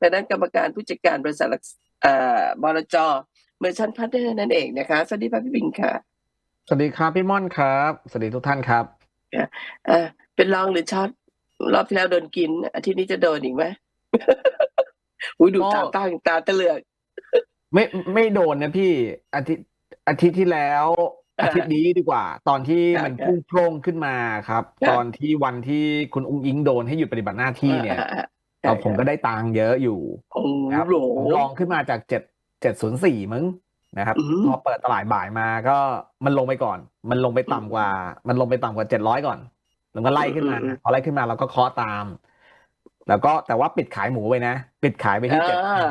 ดังนั้นกรรมการผู้จัดการบริษัทหลักเอ่อบลจเมอร์ชันพาร์เนอร์นั่นเองนะคะ สวัสดีค่ะพี่บิงค่ะ สวัสดีครับพี่ม่อนครับ สวัสดีทุกท่านครับเออเป็นลองหรือช็อตรอบที่แล้วโดนกิน อาทิตย์นี้จะโดนอีกไหมอุ้ยดูก็ตาตั้งตาตะเลือก ไม่ไม่โดนนะพี่อาทิตย์อาทิตย์ที่แล้วอ่าอาทิตย์นี้ดีกว่า ตอนที่ครับมันพุ่งโพร่งขึ้นมาครับครับ ตอนที่วันที่คุณอุ้งอิงโดนให้หยุดปฏิบัติหน้าที่เนี่ย อ่าอ่าเอ่อผมก็ได้ตังค์เยอะอยู่โอ้นะครับโหผมลองขึ้นมาจากเจ็ดเจ็ดศูนย์สี่มั้งนะครับอืมพอเปิดตลาดบ่ายมาก็มันลงไปก่อน มันลงไปต่ำกว่า มันลงไปต่ำกว่าเจ็ดร้อยก่อนแล้วก็ไล่ขึ้นมาอืมอืมพอไล่ขึ้นมาเราก็เคาะตาม แล้วก็แต่ว่าปิดขายหมูไปนะ ปิดขายไปที่เจ็ดอ่า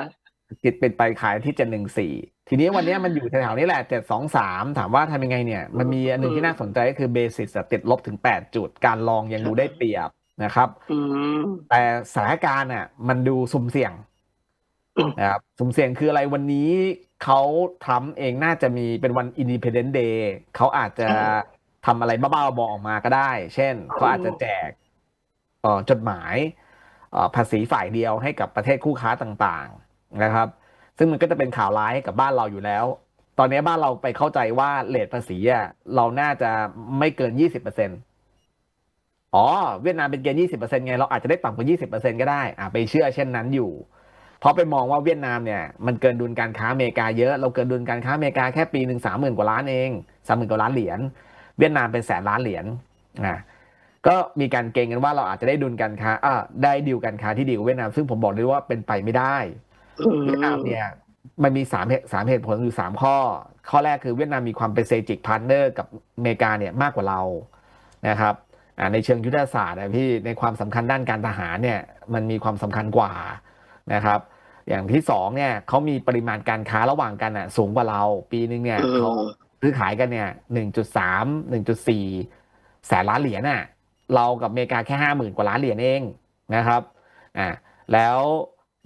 ปิดปิดไปขายที่เจ็ดหนึ่งสี่ทีนี้วันเนี้ยมันอยู่แถวๆนี้แหละเจ็ดสองสามถามว่าทำยังไงเนี่ย มันมีอันหนึ่งที่น่าสนใจก็คือเบสิสติดลบถึงแปดจุดการลองยังดูได้เปรียบ นะครับอืมแต่สถานการณ์น่ะมันดูสุ่มเสี่ยงอืมนะครับสุ่มเสี่ยงคืออะไรวันนี้เขาทรัมป์เองน่าจะมีเป็นวัน Independent Day เขาอาจจะทำอะไรบ้าๆบอๆออกมาก็ได้ เช่นเขาอาจจะแจกเอ่อจดหมายเอ่อภาษีฝ่ายเดียวให้กับประเทศคู่ค้าต่างๆนะครับ ซึ่งมันก็จะเป็นข่าวร้ายให้กับบ้านเราอยู่แล้ว ตอนนี้บ้านเราไปเข้าใจว่าเลทภาษีอะเราน่าจะไม่เกินยี่สิบเปอร์เซ็น อ๋อ เวียดนามเป็นเกณฑ์ยี่สิบเปอร์เซ็นไง เราอาจจะได้ต่ำกว่ายี่สิบเปอร์เซ็นก็ได้ อ่าไปเชื่อเช่นนั้นอยู่ เพราะไปมองว่าเวียดนามเนี่ย มันเกินดุลการค้าอเมริกาเยอะ เราเกินดุลการค้าอเมริกาแค่ปีหนึ่งสามหมื่นกว่าล้านเองสามหมื่นกว่าล้านเหรียญ เวียดนามเป็นแสนล้านเหรียญ อ่าก็มีการเกรงกันว่าเราอาจจะได้ดุลการค้าอ่าได้ดีลการค้าที่ดีกว่าเวียดนาม ซึ่งผมบอกเลยว่าเป็นไปไม่ได้ เวียดนามเนี่ย มันมีสามเหตุสามเหตุผลอยู่สามข้อ ข้อแรกคือเวียดนามมีความเป็นเซจิกพาร์เนอร์กับอเมริกาเนี่ยมากกว่าเรา นะครับอ่า ในเชิงยุทธศาสตร์นะพี่ในความสำคัญด้านการทหารเนี่ยมันมีความสำคัญกว่านะครับอย่างที่สองเนี่ยเขามีปริมาณการค้าระหว่างกันอะสูงกว่าเรา ปีนึงเนี่ยอืมเขาซื้อขายกันเนี่ยหนึ่งจุดสามหนึ่งจุดสี่แสนล้านเหรียญน่ะเรากับอเมริกาแค่ห้าหมื่นกว่าล้านเหรียญเองนะครับอ่าแล้ว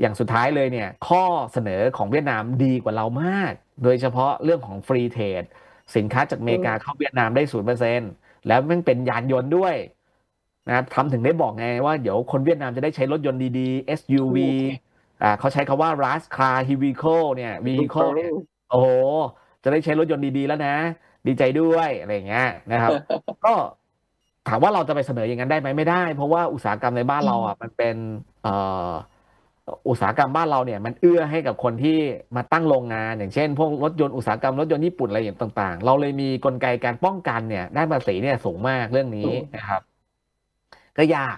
อย่างสุดท้ายเลยเนี่ยข้อเสนอของเวียดนามดีกว่าเรามาก โดยเฉพาะเรื่องของฟรีเทรดสินค้าจากอเมริกาเข้าเวียดนามได้ศูนย์เปอร์เซ็น แล้วมันเป็นยานยนต์ด้วยนะครับทำถึงได้บอกไงว่าเดี๋ยวคนเวียดนามจะได้ใช้รถยนต์ดีๆ SUV อ่าเขาใช้คาว่า RAS car vehicle เนี่ย vehicle เนี่ยโอ้โหจะได้ใช้รถยนต์ดีๆแล้วนะ ดีใจด้วยอะไรอย่างเงี้ยนะครับ ก็ถามว่าเราจะไปเสนออย่างนั้นได้ไหมไม่ได้ เพราะว่าอุตสาหกรรมในบ้านเราอะมันเป็นเอ่อ อุตสาหกรรมบ้านเราเนี่ยมันเอื้อให้กับคนที่มาตั้งโรงงาน อย่างเช่น พวกรถยนต์อุตสาหกรรมรถยนต์ญี่ปุ่นอะไรอย่างต่างๆ เราเลยมีกลไกการป้องกันเนี่ยได้ภาษีเนี่ยสูงมากเรื่องนี้นะครับ ก็ยาก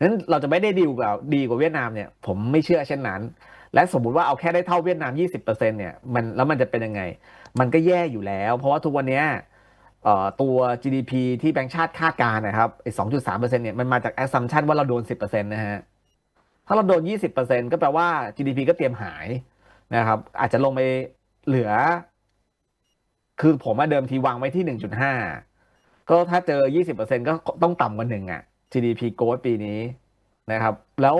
นั้นเราจะไม่ได้ดีกว่าดีกว่าเวียดนามเนี่ย ผมไม่เชื่อเช่นนั้น และสมมุติว่าเอาแค่ได้เท่าเวียดนาม 20%เนี่ยมันแล้วมันจะเป็นยังไง มันก็แย่อยู่แล้ว เพราะว่าทุกวันเนี้ยเอ่อตัว GDP ที่แบงก์ชาติคาดการนะครับไอ้2.3%เนี่ยมันมาจาก assumption ว่าเราโดน10%นะฮะ ถ้าเราโดน 20%ก็แปลว่า GDP ก็เตรียมหายนะครับ อาจจะลงไปเหลือ คือผมมาเดิมทีวางไว้ที่ 1.5 ก็ถ้าเจอ 20%ก็ต้องต่ำกว่าหนึ่งอะ GDP growth ปีนี้นะครับ แล้ว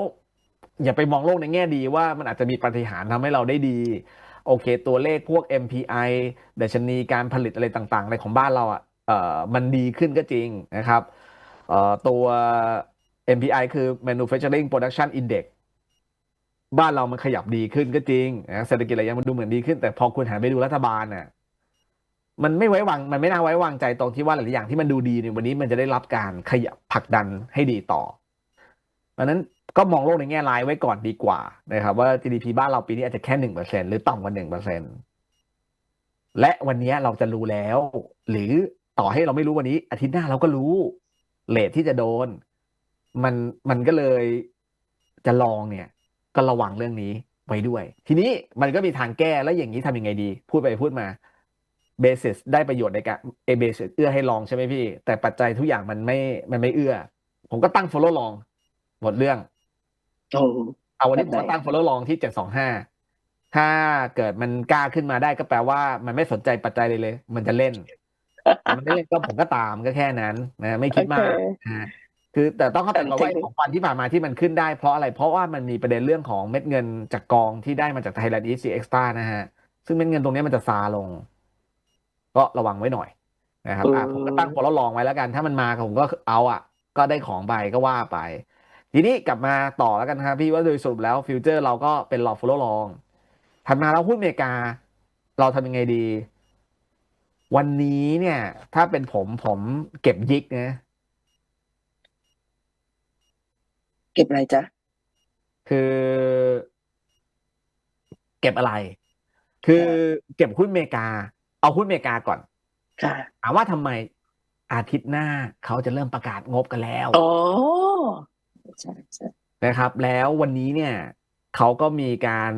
อย่าไปมองโลกในแง่ดีว่ามันอาจจะมีปฏิหารทำให้เราได้ดี โอเค ตัวเลขพวก MPI ดัชนีการผลิตอะไรต่างๆในของบ้านเราอะเอ่อมันดีขึ้นก็จริงนะครับตัว MPI คือ Manufacturing Production Index บ้านเรามันขยับดีขึ้นก็จริงนะเศรษฐกิจอะไรยังมันดูเหมือนดีขึ้น แต่พอคุณหันไปดูรัฐบาลน่ะมันไม่ไว้วางมันไม่น่าไว้วางใจตรงที่ว่าหลายอย่างที่มันดูดีในวันนี้มันจะได้รับการขยับผลักดันให้ดีต่อเพราะฉะนั้นก็มองโลกในแง่ร้ายไว้ก่อนดีกว่านะครับว่า GDP บ้านเราปีนี้อาจจะแค่หนึ่งเปอร์เซ็นหรือต่ำกว่าหนึ่งเปอร์เซ็นและวันนี้เราจะรู้แล้ว หรือต่อให้เราไม่รู้วันนี้ อาทิตย์หน้าเราก็รู้เลทที่จะโดน มันมันก็เลยจะลองเนี่ย ก็ระวังเรื่องนี้ไว้ด้วย ทีนี้มันก็มีทางแก้แล้วอย่างนี้ทำยังไงดี พูดไปพูดมาเบสิสได้ประโยชน์ในการเอเบสิสเอื้อให้ลองใช่ไหมพี่ แต่ปัจจัยทุกอย่างมันไม่มันไม่เอื้อ ผมก็ตั้ง follow ลองหมดเรื่องโอ้เอาวันนี้แบผบมไหนก็ตั้ง follow ลองที่เจ็ดสองห้าถ้าเกิดมันกล้าขึ้นมาได้ก็แปลว่า มันไม่สนใจปัจจัยเลยเลย มันจะเล่น มันไม่เล่นก็ผมก็ตามก็แค่นั้นนะไม่คิดมากนะฮะ คือแต่ต้องเข้าใจก่อนว่าไอ้ของวันที่ผ่านมาที่มันขึ้นได้เพราะอะไร เพราะว่ามันมีประเด็นเรื่องของเม็ดเงินจากกองที่ได้มาจาก Thailand East Extra นะฮะ ซึ่งเม็ดเงินตรงนี้มันจะซาลง ก็ระวังไว้หน่อยนะครับอะผมก็ตั้ง follow ลองไว้แล้วกัน ถ้ามันมาผมก็เอาอะ ก็ได้ของไปก็ว่าไป ทีนี้กลับมาต่อแล้วกันนะครับพี่ว่าโดยสรุปแล้วฟิวเจอร์เราก็เป็น long follow long ถัดมาเราหุ้นอเมริกา เราทำยังไงดี วันนี้เนี่ย ถ้าเป็นผมผมเก็บยิกนะ เก็บอะไรจ๊ะ คือ เก็บอะไร คือเก็บหุ้นอเมริกา เอาหุ้นอเมริกาก่อนค่ะถามว่าทำไมอาทิตย์หน้าเขาจะเริ่มประกาศงบกันแล้วอ๋อใช่ใช่นะครับ แล้ววันนี้เนี่ยเขาก็มีการ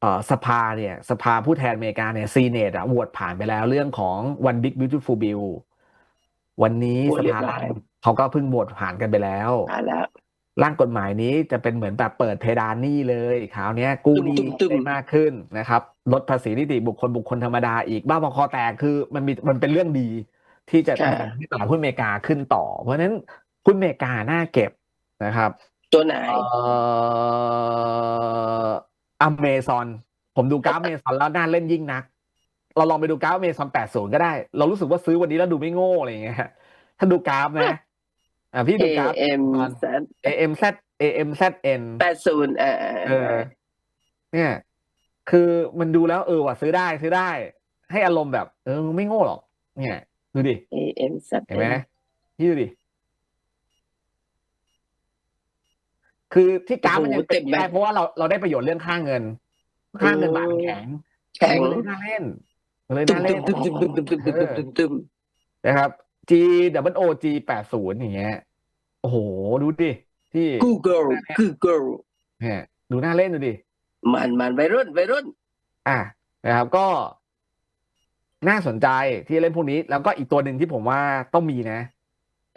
เอ่อสภาเนี่ย สภาผู้แทนอเมริกาเนี่ยซีเนตอะโหวตผ่านไปแล้วเรื่องของ One Big Beautiful Bill วันนี้สภาล่างเขาก็เพิ่งโหวตผ่านกันไปแล้วอ่านแล้ว ร่างกฎหมายนี้จะเป็นเหมือนแบบเปิดเพดานหนี้เลยคราวเนี้ยกู้หนี้ตึมๆๆได้มากขึ้นนะครับลดภาษีนิติบุคคลบุคคลธรรมดาอีกบ้าบอคอแตกคือมันมีมันเป็นเรื่องดีที่จะค่ะทำให้ตลาดหุ้นอเมริกาขึ้นต่อ เพราะฉะนั้นหุ้นอเมริกาน่าเก็บนะครับ ตัวไหนเอ่ออเมซอนผมดูกราฟอเมซอนแล้วน่าเล่นยิ่งนัก เราลองไปดูกราฟอเมซอน80ก็ได้ เรารู้สึกว่าซื้อวันนี้แล้วดูไม่โง่อะไรอย่างเงี้ยถ้าดูกราฟนะ อ่าพี่ดูกราฟ AM แซ AMZ AMZN แปดศูนย์อ่าเออ เนี่ย คือมันดูแล้วเออว่ะซื้อได้ซื้อได้ ให้อารมณ์แบบ เออไม่โง่หรอก เนี่ย ดูดิ AMZ เห็นไหมพี่ดูดิ คือที่กราฟมันยังเต็มได้เพราะว่าเราเราได้ประโยชน์เรื่องค่าเงิน ค่าเงินบาทแข็งแข็งเลยน่าเล่นเลยน่าเล่นตึมตึมตึมตึมตึมตึมตึมนะครับ G W O G แปดศูนย์อย่างเงี้ยโอ้โห ดูดิที่ Google Google เนี่ยดูน่าเล่นดูดิ มันมันวัยรุ่นวัยรุ่น อะนะครับก็ น่าสนใจที่เล่นพวกนี้ แล้วก็อีกตัวหนึ่งที่ผมว่าต้องมีนะ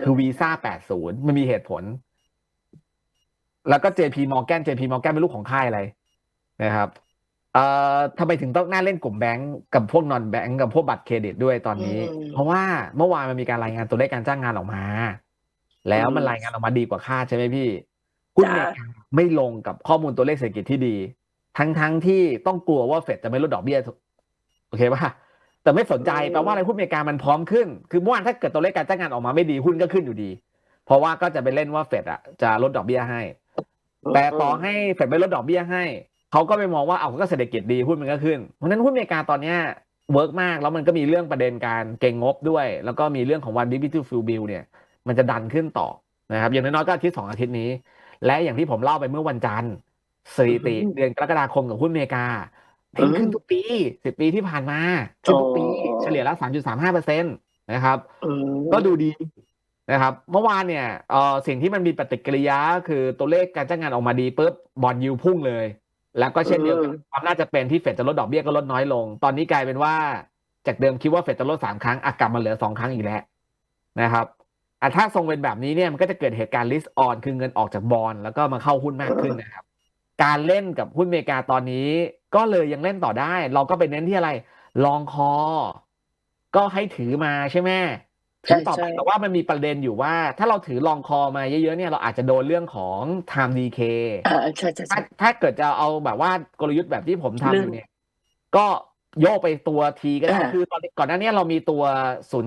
คือวีซ่า80มันมีเหตุผล แล้วก็ JP Morgan JP Morgan เป็นลูกของค่ายอะไรนะครับ เอ่อทำไมถึงต้องน่าเล่นกลุ่มแบงก์กับพวกนอนแบงก์กับพวกบัตรเครดิตด้วยตอนนี้ อืม เพราะว่าเมื่อวานมันมีการรายงานตัวเลขการจ้างงานออกมาแล้วมันอืมรายงานออกมาดีกว่าคาดใช่ไหมพี่หุ้นอจ้ะเมริกาไม่ลงกับข้อมูลตัวเลขเศรษฐกิจที่ดี ทั้งทั้งที่ต้องกลัวว่าเฟดจะไม่ลดดอกเบี้ยโอเคป่ะแต่ไม่สนใจแปลว่าอะไรหุ้นอเมริกามันพร้อมขึ้น คือเมื่อวานถ้าเกิดตัวเลขการจ้างงานออกมาไม่ดีหุ้นก็ขึ้นอยู่ดี เพราะว่าก็จะไปเล่นว่าเฟดอะจะลดดอกเบี้ยให้แต่ต่อให้เฟดไม่ลดดอกเบี้ยให้ เขาก็ไปมองว่าเอาก็เศรษฐกิจดีหุ้นมันก็ขึ้น เพราะฉะนั้นหุ้นอเมริกาตอนเนี้ยเวิร์กมากแล้วมันก็มีเรื่องประเด็นการเก่งงบด้วย แล้วก็มีเรื่องของวัน big beautiful bill เนี่ยมันจะดันขึ้นต่อนะครับอย่างน้อยๆก็อาทิตย์สองอาทิตย์นี้ และอย่างที่ผมเล่าไปเมื่อวันจันทร์สถิติอืมเดือนกรกฎาคมของหุ้นอเมริกาเพ่งขึ้นทุกปีสิบปีที่ผ่านมาขึ้นทุกปีอ๋อเฉลี่ยแล้วสามจุดสามห้าเปอร์เซ็นต์นะครับอืมก็ดูดีนะครับเมื่อวานเนี่ยเอ่อสิ่งที่มันมีปฏิกิริยาคือตัวเลขการจ้างงานออกมาดีปุ๊บบอลยูพุ่งเลย แล้วก็เช่นเดียวกันความน่าจะเป็นที่เฟดจะลดดอกเบี้ยก็ลดน้อยลง ตอนนี้กลายเป็นว่าจากเดิมคิดว่าเฟดจะลดสามครั้งอะกลับมาเหลือสองครั้งอีกแล้วนะครับอะถ้าทรงเป็นแบบนี้เนี่ยมันก็จะเกิดเหตุการณ์ list on คือเงินออกจากบอลแล้วก็มาเข้าหุ้นมากขึ้นนะครับ การเล่นกับหุ้นอเมริกาตอนนี้ ก็เลยยังเล่นต่อได้ เราก็ไปเน้นที่อะไร ลองคอ ก็ให้ถือมาใช่ไหม ถือต่อไปแต่ว่ามันมีประเด็นอยู่ว่า ถ้าเราถือลองคอมาเยอะๆเนี่ยเราอาจจะโดนเรื่องของ time decay อ่าใช่ใช่ถ้าใช่ถ้าเกิดจะเอาแบบว่ากลยุทธ์แบบที่ผมทำอยู่เนี่ย ก็โยกไปตัวทีก็ได้อ่าคือตอนก่อนหน้านี้เรามีตัว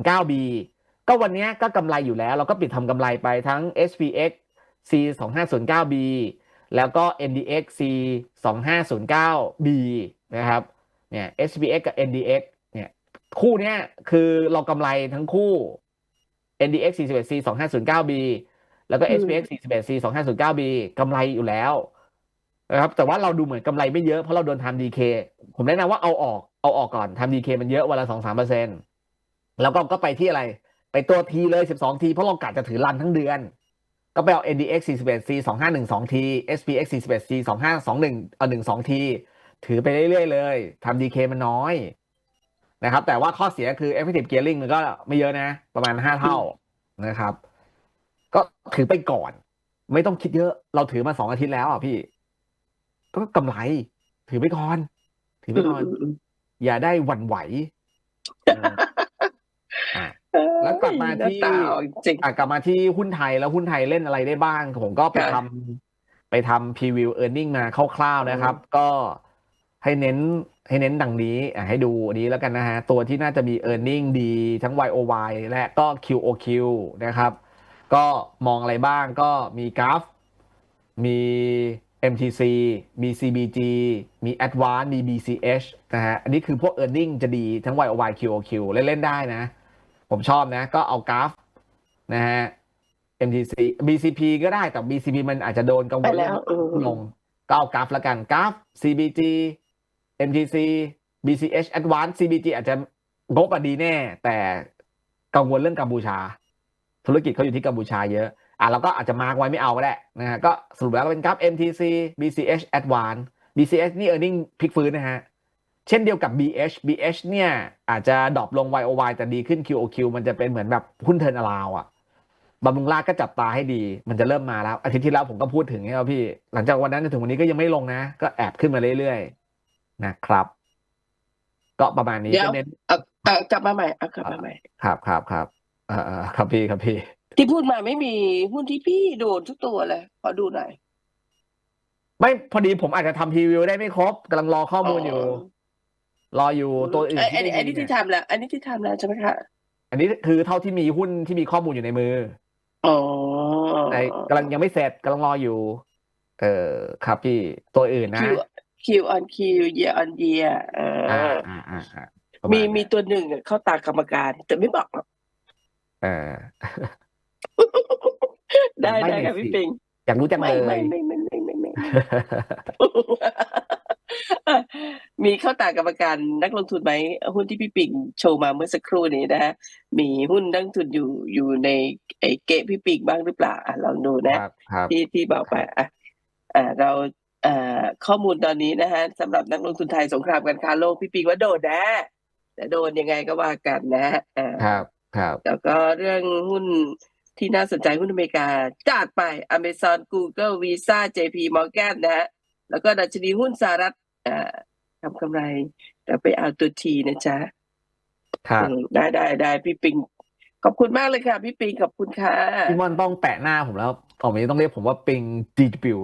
09B ก็วันเนี้ยก็กำไรอยู่แล้ว เราก็ปิดทำกำไรไปทั้ง SPX C 2509B แล้วก็ NDX C 2509B นะครับ เนี่ย SPX กับ NDX เนี่ยคู่เนี้ยคือเรากำไรทั้งคู่ NDX 41C 2509B แล้วก็อืม SPX 41C 2509B กำไรอยู่แล้วนะครับแต่ว่าเราดูเหมือนกำไรไม่เยอะเพราะเราโดนทำ DK ผมแนะนำว่าเอาออกเอาออกก่อนทำ DK มันเยอะวันละสองสามเปอร์เซ็นต์แล้วก็ก็ไปที่อะไร ไปตัวทีเลย12ทีเพราะเรากะจะถือรันทั้งเดือน ก็ไปเอา NDX 41C 2512ที SPX 41C 2521เอา12ทีถือไปเรื่อยๆเลยทำ DK มันน้อย นะครับ แต่ว่าข้อเสียคือ effective gearing มันก็ไม่เยอะนะ ประมาณ5เท่านะครับ ก็ถือไปก่อน ไม่ต้องคิดเยอะ เราถือมาสองอาทิตย์แล้วอะพี่ ก็กำไร ถือไปก่อน ถือไปก่อน อย่าได้หวั่นไหวเอออะแล้วกลับมาที่หน้ตออกจริงอะกลับมาที่หุ้นไทยแล้วหุ้นไทยเล่นอะไรได้บ้าง ผมก็ไปครับทำไปทำพรีวิวเออร์เน็งมาคร่าวๆนะครับ ก็ ให้เน้นให้เน้นดังนี้อะให้ดูอันนี้แล้วกันนะฮะ ตัวที่น่าจะมี e a r n i n g ดีทั้ง YOY และก็ QOQ นะครับ ก็มองอะไรบ้างก็มีกราฟ มี MTC มี CBG มี Advance มี BCH นะฮะ อันนี้คือพวก e a r n i n g จะดีทั้ง YOY QOQ เล่นๆได้นะ ผมชอบนะ ก็เอากราฟนะฮะ MTC BCP ก็ได้แต่ BCP มันอาจจะโดนกังวไปลแล้เรื่อวงอืมลงก็เอากราฟละกันกราฟ CBG MTC BCH Advance CBG อาจจะงบอะดีแน่ แต่กังวลเรื่องกัมพูชา ธุรกิจเขาอยู่ที่กัมพูชาเยอะ อะเราก็อาจจะมาร์กไว้ไม่เอาก็ได้นะฮะก็สรุปแล้วก็เป็นกราฟ MTC BCH Advance BCH นี่ earning พลิกฟื้นนะฮะ เช่นเดียวกับ BH BH เนี่ย อาจจะดรอปลง YOY แต่ดีขึ้น QOQ มันจะเป็นเหมือนแบบหุ้นเทิร์นอราวอะบำรุงราชก็จับตาให้ดี มันจะเริ่มมาแล้ว อาทิตย์ที่แล้วผมก็พูดถึงใช่ไหมพี่ หลังจากวันนั้นจนถึงวันนี้ก็ยังไม่ลงนะ ก็แอบขึ้นมาเรื่อยๆ นะครับ ก็ประมาณนี้เดี๋ยวก็เน้นเอาเอากลับมาใหม่เอากลับมาใหม่ ครับครับครับเอ่อครับพี่ครับพี่ ที่พูดมาไม่มีหุ้นที่พี่โดนทุกตัวเลยขอดูหน่อย ไม่พอดีผมอาจจะทำพรีวิวได้ไม่ครบกำลังรอข้อมูลอยู่รออยู่ตัวอื่นอันที่นี้ไม่อันนี้มีที่เนี่ยทำแล้ว อันนี้ที่ทำแล้วใช่ไหมคะอันนี้คือเท่าที่มีหุ้นที่มีข้อมูลอยู่ในมืออ๋อในกำลังยังไม่เสร็จกำลังรออยู่ เออครับพี่ตัวอื่นนะคิ วคิวออนคิวเยออนเยียเออ่าออ่าอ่าอ่าประาณมีนั้นมีตัวหนึ่งอะเข้าตากรรมการ แต่ไม่บอกหรอก เออ ได้ไม่ได้มีค่ะสิ พี่ปิงอยากรู้จังไม่เลไม่ยไม่ไม่ไม่ไม่ไม่ มีเข้าตากรรมการนักลงทุนไหมหุ้นที่พี่ปิงโชว์มาเมื่อสักครู่นี้นะฮะมีหุ้นนักลงทุนอยู่อยู่ในไอ้เกะพี่ปิงบ้างหรือเปล่าอะลองดูนะครับครับ ที่ที่บอกไปอะอ่าเราอ่า ข้อมูลตอนนี้นะฮะสำหรับนักลงทุนไทยสงครามการค้าโลกพี่ปิงว่าโดนนะแต่โดนยังไงก็ว่ากันนะอ่าครับ ครับ แล้วก็เรื่องหุ้นที่น่าสนใจหุ้นอเมริกาจัดไป Amazon Google Visa JP Morgan นะฮะแล้วก็ดัชนีหุ้นสหรัฐอ่าทำกำไรแต่ไปเอาตัวทีนะจ๊ะครับอืมได้ได้ได้พี่ปิง ขอบคุณมากเลยค่ะ พี่ปิงขอบคุณค่ะพี่มอนต้องแปะหน้าผมแล้วต่อไปนี้ต้องเรียกผมว่าปิง GW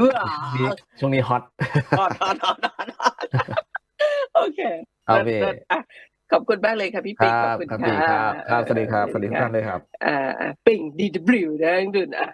ว้าช่วงนี้ช่วงนี้ฮอตทอดทอดทอดทอดทอดโอเคเอาพี่เลิศอะขอบคุณมากเลยค่ะพี่คปิงรัขอบบคุณครับค่ะพี่ครับครับสวัสดีครับสวัสดีทุกท่านเลยครับอ่าอ่าปิง DW นะดุนอะ